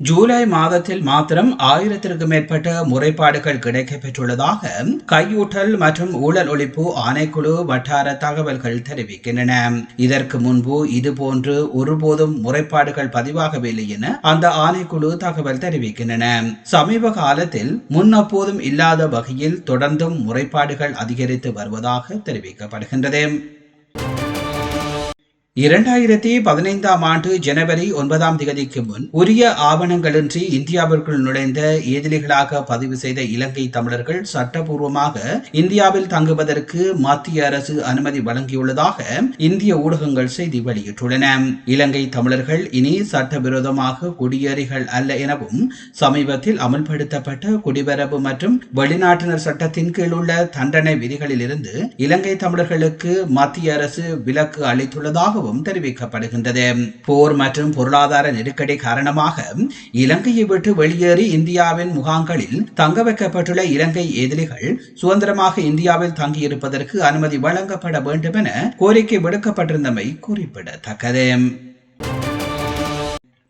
ஜூலை மாதத்தில் மாத்திரம் ஆயிரத்திற்கும் மேற்பட்ட முறைப்பாடுகள் கிடைக்கப்பெற்றுள்ளதாக கையூட்டல் மற்றும் ஊழல் ஒழிப்பு ஆணைக்குழு வட்டார தகவல்கள் தெரிவிக்கின்றன. இதற்கு முன்பு இதுபோன்று ஒருபோதும் முறைப்பாடுகள் பதிவாகவில்லை என அந்த ஆணைக்குழு தகவல் தெரிவிக்கின்றன. சமீப காலத்தில் முன்னப்போதும் இல்லாத வகையில் தொடர்ந்தும் முறைப்பாடுகள் அதிகரித்து வருவதாக தெரிவிக்கப்படுகின்றது. இரண்டாயிரத்தி பதினைந்தாம் ஆண்டு ஜனவரி ஒன்பதாம் தேதிக்கு முன் உரிய ஆவணங்களின்றி இந்தியாவிற்குள் நுழைந்த ஏதிலிகளாக பதிவு செய்த இலங்கை தமிழர்கள் சட்டபூர்வமாக இந்தியாவில் தங்குவதற்கு மத்திய அரசு அனுமதி வழங்கியுள்ளதாக இந்திய ஊடகங்கள் செய்தி வெளியிட்டுள்ளன. இலங்கை தமிழர்கள் இனி சட்டவிரோதமாக குடியேறிகள் அல்ல எனவும் சமீபத்தில் அமல்படுத்தப்பட்ட குடிவரவு மற்றும் வெளிநாட்டினர் சட்டத்தின் கீழ் உள்ள தண்டனை விதிகளில் இருந்து இலங்கை தமிழர்களுக்கு மத்திய அரசு விலக்கு அளித்துள்ளதாக உள்ளதாகவும் தெரிவிக்கப்படுகின்றது. போர் மற்றும் பொருளாதார நெருக்கடி காரணமாக இலங்கையை விட்டு வெளியேறி இந்தியாவின் முகாம்களில் தங்க வைக்கப்பட்டுள்ள இலங்கை எதிரிகள் சுதந்திரமாக இந்தியாவில் தங்கியிருப்பதற்கு அனுமதி வழங்கப்பட வேண்டும் என கோரிக்கை விடுக்கப்பட்டிருந்தமை குறிப்பிடத்தக்கது.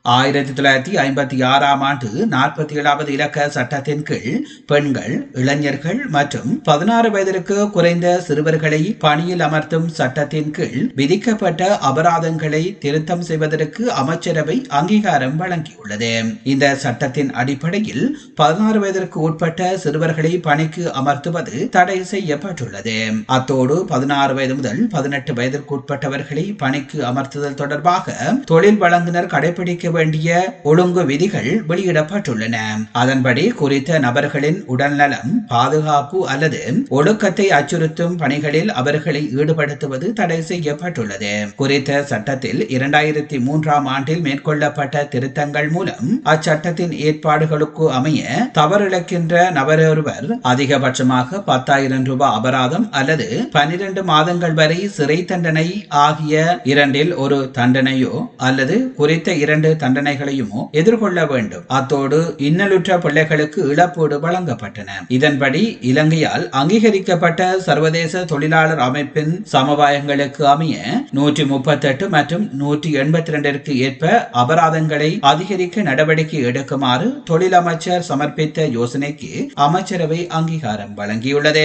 ஆயிரத்தி தொள்ளாயிரத்தி ஐம்பத்தி ஆறாம் ஆண்டு நாற்பத்தி ஏழாவது இலக்க சட்டத்தின் கீழ் பெண்கள் இளைஞர்கள் மற்றும் பதினாறு வயதிற்கு குறைந்த சிறுவர்களை பணியில் அமர்த்தும் சட்டத்தின் கீழ் விதிக்கப்பட்ட அபராதங்களை திருத்தம் செய்வதற்கு அமைச்சரவை அங்கீகாரம் வழங்கியுள்ளது. இந்த சட்டத்தின் அடிப்படையில் பதினாறு வயதிற்கு உட்பட்ட சிறுவர்களை பணிக்கு அமர்த்துவது தடை செய்யப்பட்டுள்ளது. அத்தோடு பதினாறு வயது முதல் பதினெட்டு வயதிற்கு உட்பட்டவர்களை பணிக்கு அமர்த்துதல் தொடர்பாக தொழில் வழங்குனர் கடைபிடிக்க வேண்டிய ஒழுங்கு விதிகள் வெளியிடப்பட்டுள்ளன. அதன்படி குறித்த நபர்களின் உடல்நலம் பாதுகாப்பு அல்லது ஒழுக்கத்தை அச்சுறுத்தும் பணிகளில் அவர்களை ஈடுபடுத்துவது தடை செய்யப்பட்டுள்ளது. குறித்த சட்டத்தில் இரண்டாயிரத்தி மூன்றாம் ஆண்டில் மேற்கொள்ளப்பட்ட திருத்தங்கள் மூலம் அச்சட்டத்தின் ஏற்பாடுகளுக்கு அமைய தவறிழக்கின்ற நபரொருவர் அதிகபட்சமாக பத்தாயிரம் ரூபாய் அபராதம் அல்லது பனிரெண்டு மாதங்கள் வரை சிறை தண்டனை ஆகிய இரண்டில் ஒரு தண்டனையோ அல்லது குறித்த இரண்டு தண்டனைகளையுமோ எதிர்கொள்ள வேண்டும். அத்தோடு இன்னலுற்ற பிள்ளைகளுக்கு இழப்பீடு வழங்கப்பட்டன. இதன்படி இலங்கையால் அங்கீகரிக்கப்பட்ட சர்வதேச தொழிலாளர் அமைப்பின் சமவாயங்களுக்கு அமைய நூற்றி முப்பத்தி எட்டு மற்றும் நூற்றி எண்பத்தி இரண்டிற்கு ஏற்ப அபராதங்களை அதிகரிக்க நடவடிக்கை எடுக்குமாறு தொழில் அமைச்சர் சமர்ப்பித்த யோசனைக்கு அமைச்சரவை அங்கீகாரம் வழங்கியுள்ளது.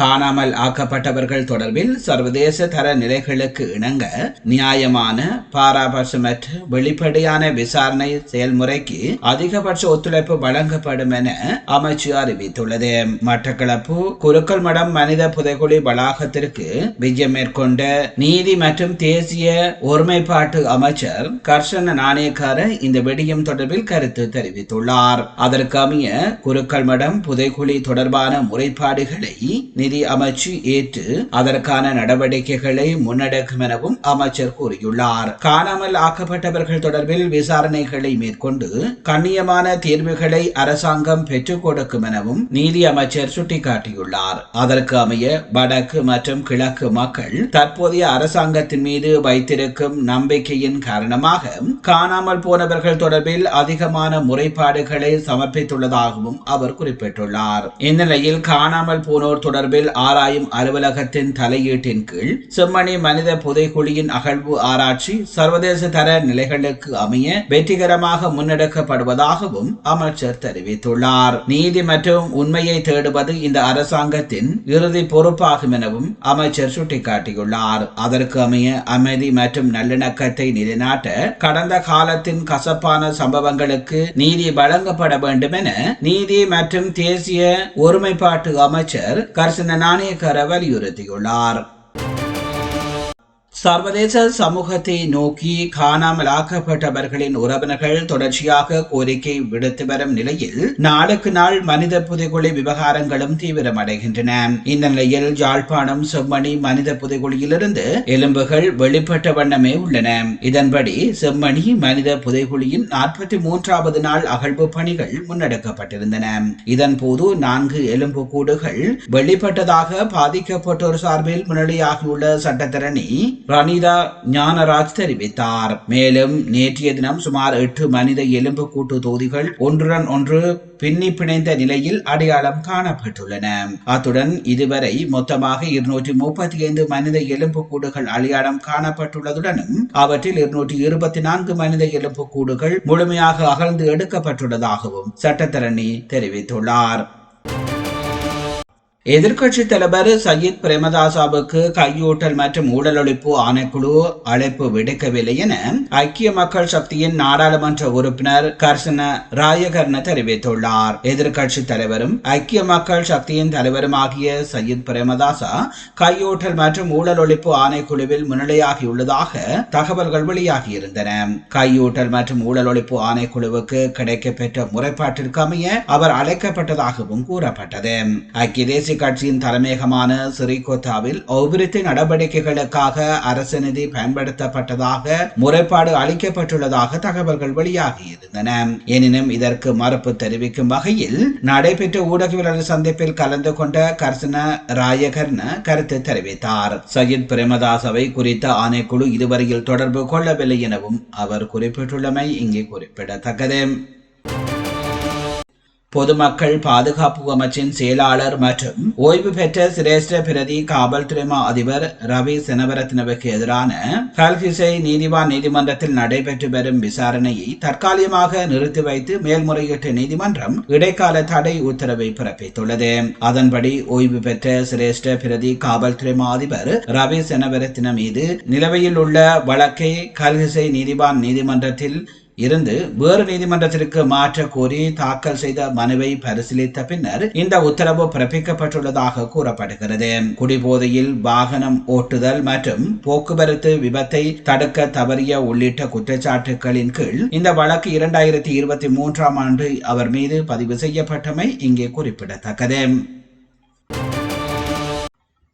காணாமல் ஆக்கப்பட்டவர்கள் தொடர்பில் சர்வதேச தர நிலைகளுக்கு இணங்க நியாயமான பாராபட்சமற்ற வெளிப்படையான விசாரணை செயல்முறைக்கு அதிகபட்ச ஒத்துழைப்பு வழங்கப்படும் என அமைச்சு அறிவித்துள்ளது. மட்டக்களப்பு குருக்கள் மடம் மனித புதைகுழி வளாகத்திற்கு விஜயம் மேற்கொண்ட நீதி மற்றும் தேசிய ஒருமைப்பாட்டு அமைச்சர் கர்ஷன நாணயக்கார இந்த வெடியம் தொடர்பில் கருத்து தெரிவித்துள்ளார். அதற்கமைய குருக்கள் மடம் புதைகுழி தொடர்பான முறைப்பாடுகளை நிதி அமைச்சு ஏற்று அதற்கான நடவடிக்கைகளை முன்னெடுக்கும் எனவும் அமைச்சர் கூறியுள்ளார். காணாமல் ஆக்கப்பட்டவர்கள் தொடர்பில் விசாரணைகளை மேற்கொண்டு கண்ணியமான தீர்வுகளை அரசாங்கம் பெற்றுக் கொடுக்கும் எனவும் நீதி அமைச்சர் சுட்டிக்காட்டியுள்ளார். அதற்கு அமைய வடக்கு மற்றும் கிழக்கு மக்கள் தற்போதைய அரசாங்கத்தின் மீது வைத்திருக்கும் நம்பிக்கையின் காரணமாக காணாமல் போனவர்கள் தொடர்பில் அதிகமான முறைப்பாடுகளை சமர்ப்பித்துள்ளதாகவும் அவர் குறிப்பிட்டுள்ளார். இந்நிலையில் காணாமல் போனோர் தொடர்பில் தொடர்பில் ஆராயும் அலுவலகத்தின் தலையீட்டின் கீழ் செம்மணி மனித புதைக்குழியின் அகழ்வு ஆராய்ச்சி சர்வதேச தர நிலைகளுக்கு அமைய வெற்றிகரமாக முன்னெடுக்கப்படுவதாகவும் அமைச்சர் தெரிவித்துள்ளார். நீதி மற்றும் உண்மையை தேடுவது இந்த அரசாங்கத்தின் இறுதி பொறுப்பாகும் எனவும் அமைச்சர் சுட்டிக்காட்டியுள்ளார். அதற்கு அமைய அமைதி மற்றும் நல்லிணக்கத்தை நிலைநாட்ட கடந்த காலத்தின் கசப்பான சம்பவங்களுக்கு நீதி வழங்கப்பட வேண்டும் என நீதி மற்றும் தேசிய ஒருமைப்பாட்டு அமைச்சர் கர்ச நாணயக்கார வலியுறுத்தியுள்ளார். சர்வதேச சமூகத்தை நோக்கி காணாமலாக்கப்பட்டவர்களின் உறவினர்கள் தொடர்ச்சியாக கோரிக்கை விடுத்து வரும் நிலையில் நாளுக்கு நாள் மனித புதைகுழி விவகாரங்களும் தீவிரமடைகின்றன. இந்த நிலையில் ஜாழ்ப்பாணம் செம்மணி மனித புதைகுழியிலிருந்து எலும்புகள் வெளிப்பட்ட வண்ணமே உள்ளன. இதன்படி செம்மணி மனித புதைகுழியின் நாற்பத்தி மூன்றாவது நாள் அகழ்வு பணிகள் முன்னெடுக்கப்பட்டிருந்தன. இதன் போது நான்கு எலும்பு கூடுகள் வெளிப்பட்டதாக பாதிக்கப்பட்டோர் சார்பில் முன்னிலையாகியுள்ள சட்டத்தரணி ரணிதா ஞானராஜ் தெரிவித்தார். மேலும் நேற்றைய தினம் சுமார் எட்டு மனித எலும்பு கூட்டு தொகுதிகள் ஒன்றுடன் ஒன்று பின்னி பிணைந்த நிலையில் அடையாளம் காணப்பட்டுள்ளன. அத்துடன் இதுவரை மொத்தமாக இருநூற்றி முப்பத்தி ஐந்து மனித எலும்பு கூடுகள் அடையாளம் காணப்பட்டுள்ளதுடனும் அவற்றில் இருநூற்றி இருபத்தி நான்கு மனித எலும்பு கூடுகள் முழுமையாக அகழ்ந்து எடுக்கப்பட்டுள்ளதாகவும் சட்டத்தரணி தெரிவித்துள்ளார். எதிர்க்கட்சி தலைவர் சையீத் பிரேமதாசாவுக்கு கையூட்டல் மற்றும் ஊழல் ஒழிப்பு ஆணைக்குழு அழைப்பு விடுக்கவில்லை என ஐக்கிய மக்கள் சக்தியின் நாடாளுமன்ற உறுப்பினர் கர்சன ராயகர்ண தெரிவித்துள்ளார். எதிர்க்கட்சி தலைவரும் ஐக்கிய மக்கள் சக்தியின் தலைவரும் ஆகிய சையீத் பிரேமதாசா கையூட்டல் மற்றும் ஊழல் ஒழிப்பு ஆணைக்குழுவில் முன்னிலையாகியுள்ளதாக தகவல்கள் வெளியாகியிருந்தன. கையூட்டல் மற்றும் ஊழல் ஒழிப்பு ஆணைக்குழுவுக்கு கிடைக்கப்பெற்ற முறைப்பாட்டிற்கு அமைய அவர் அழைக்கப்பட்டதாகவும் கூறப்பட்டது. ஐக்கிய தேசிய கட்சியின் தலைமையகமான சிறிகோத்தாவில் அபிவிருத்தி நடவடிக்கைகளுக்காக அரசு நிதி பயன்படுத்தப்பட்டதாக முறைப்பாடு அளிக்கப்பட்டுள்ளதாக தகவல்கள் வெளியாகியிருந்தன. எனினும் இதற்கு மறுப்பு தெரிவிக்கும் வகையில் நடைபெற்ற ஊடகவியலாளர் சந்திப்பில் கலந்து கொண்ட கர்சன ராயகர்ன கருத்து தெரிவித்தார். சயித் பிரேமதாசவை குறித்த ஆணைக்குழு இதுவரையில் தொடர்பு கொள்ளவில்லை எனவும் அவர் குறிப்பிட்டுள்ளமை இங்கே குறிப்பிடத்தக்கது. பொதுமக்கள் பாதுகாப்பு அமைச்சின் செயலாளர் மற்றும் ஓய்வு பெற்ற சிரேஷ்ட பிரதி காவல்துறை அதிபர் ரவி செனவரத்னவுக்கு எதிரான கல்கிசை நீதிவான் நீதிமன்றத்தில் நடைபெற்று வரும் விசாரணையை தற்காலிகமாக நிறுத்தி வைத்து மேல்முறையீட்டு நீதிமன்றம் இடைக்கால தடை உத்தரவை பிறப்பித்துள்ளது. அதன்படி ஓய்வு பெற்ற சிரேஷ்ட பிரதி காவல்துறை அதிபர் ரவி செனவரத்ன மீது நிலவையில் உள்ள வழக்கை கல்கிசை நீதிவான் நீதிமன்றத்தில் இருந்து வேறு நீதிமன்றத்திற்கு மாற்ற கோரி தாக்கல் செய்த மனுவை பரிசீலித்த பின்னர் இந்த உத்தரவு பிறப்பிக்கப்பட்டுள்ளதாக கூறப்படுகிறது. குடிபோதையில் வாகனம் ஓட்டுதல் மற்றும் போக்குவரத்து விபத்தை தடுக்க தவறிய உள்ளிட்ட குற்றச்சாட்டுகளின் கீழ் இந்த வழக்கு இரண்டாயிரத்தி இருபத்தி மூன்றாம் ஆண்டு அவர் மீது பதிவு செய்யப்பட்டமை இங்கே குறிப்பிடத்தக்கது.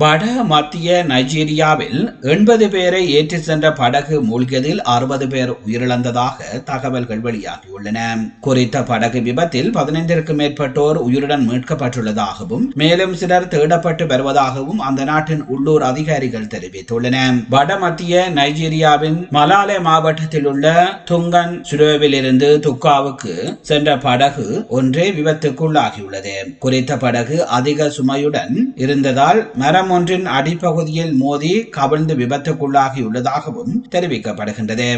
வட மத்திய நைஜீரியாவில் எண்பது பேரை ஏற்றி சென்ற படகு மூழ்கியதில் அறுபது பேர் உயிரிழந்ததாக தகவல்கள் வெளியாகியுள்ளன. குறித்த படகு விபத்தில் பதினைந்திற்கும் மேற்பட்டோர் உயிருடன் மீட்கப்பட்டுள்ளதாகவும் மேலும் சிலர் தேடப்பட்டு வருவதாகவும் அந்த நாட்டின் உள்ளூர் அதிகாரிகள் தெரிவித்துள்ளன. வட மத்திய நைஜீரியாவின் மலாலே மாவட்டத்தில் உள்ள துங்கன் சுரோவில் இருந்து துக்காவுக்கு சென்ற படகு ஒன்றே விபத்துக்குள்ளாகியுள்ளது. குறித்த படகு அதிக சுமையுடன் இருந்ததால் மரம் மரம் ஒன்றின் அடிப்பகுதியில் மோதி கவிழ்ந்து விபத்துக்குள்ளாகியுள்ளதாகவும் தெரிவிக்கப்படுகின்றது.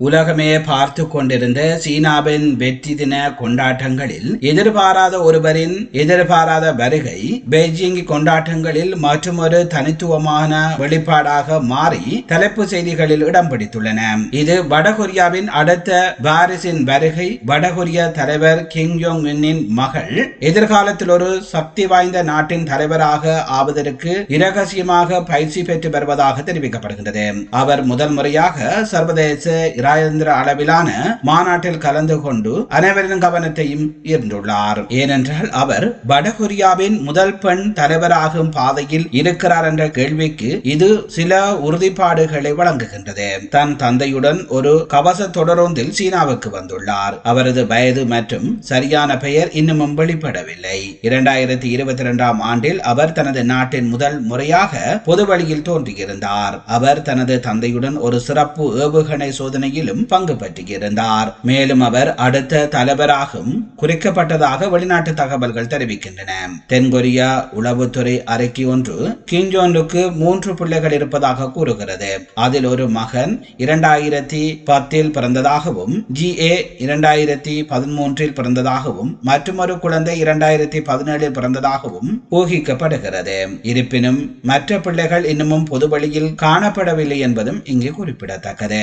உலகமே பார்த்து கொண்டிருந்த சீனாவின் வெற்றி தின கொண்டாட்டங்களில் எதிர்பாராத ஒருவரின் எதிர்பாராத வருகை பெய்ஜிங் கொண்டாட்டங்களில் மற்றொரு தனித்துவமான வெளிப்பாடாக மாறி தலைப்பு செய்திகளில் இடம் பிடித்துள்ளன. இது வடகொரியாவின் அடுத்த பாரிஸின் வருகை. வடகொரிய தலைவர் கிங் யோங் மின்னின் மகள் எதிர்காலத்தில் ஒரு சக்தி வாய்ந்த நாட்டின் தலைவராக ஆவதற்கு இரகசியமாக பயிற்சி பெற்று வருவதாக தெரிவிக்கப்படுகின்றது. அவர் முதல் முறையாக சர்வதேச இராயந்திர அளவிலான மாநாட்டில் கலந்து கொண்டு அனைவரின் கவனத்தையும் ஈர்ந்துள்ளார். ஏனென்றால் அவர் வடகொரியாவின் முதல் பெண் தலைவராகும் பாதையில் இருக்கிறார் என்ற கேள்விக்கு இது சில உறுதிப்பாடுகளை வழங்குகின்றது. தன் தந்தையுடன் ஒரு கவச தொடரொன்றில் சீனாவுக்கு வந்துள்ளார். அவரது வயது மற்றும் சரியான பெயர் இன்னமும் வெளிப்படவில்லை. இரண்டாயிரத்தி இருபத்தி இரண்டாம் ஆண்டில் அவர் தனது நாட்டின் முதல் முறையாக பொது வழியில் தோன்றியிருந்தார். அவர் தனது தந்தையுடன் ஒரு சிறப்பு ஏவுகணை சோதனையில் போட்டியிலும் பங்கு பெற்றிருந்தார். மேலும் அவர் அடுத்த தலைவராகவும் குறிக்கப்பட்டதாக வெளிநாட்டு தகவல்கள் தெரிவிக்கின்றன. தென்கொரியா உளவுத்துறை அறிக்கை ஒன்று கிஞ்சோனுக்கு மூன்று பிள்ளைகள் இருப்பதாக கூறுகிறது. அதில் ஒரு மகன் இரண்டாயிரத்தி பத்தில் பிறந்ததாகவும் ஜி ஏ இரண்டாயிரத்தி பதிமூன்றில் பிறந்ததாகவும் மற்றொரு குழந்தை இரண்டாயிரத்தி பதினேழில் பிறந்ததாகவும் ஊகிக்கப்படுகிறது. இருப்பினும் மற்ற பிள்ளைகள் இன்னமும் பொது வழியில் காணப்படவில்லை என்பதும் இங்கு குறிப்பிடத்தக்கது.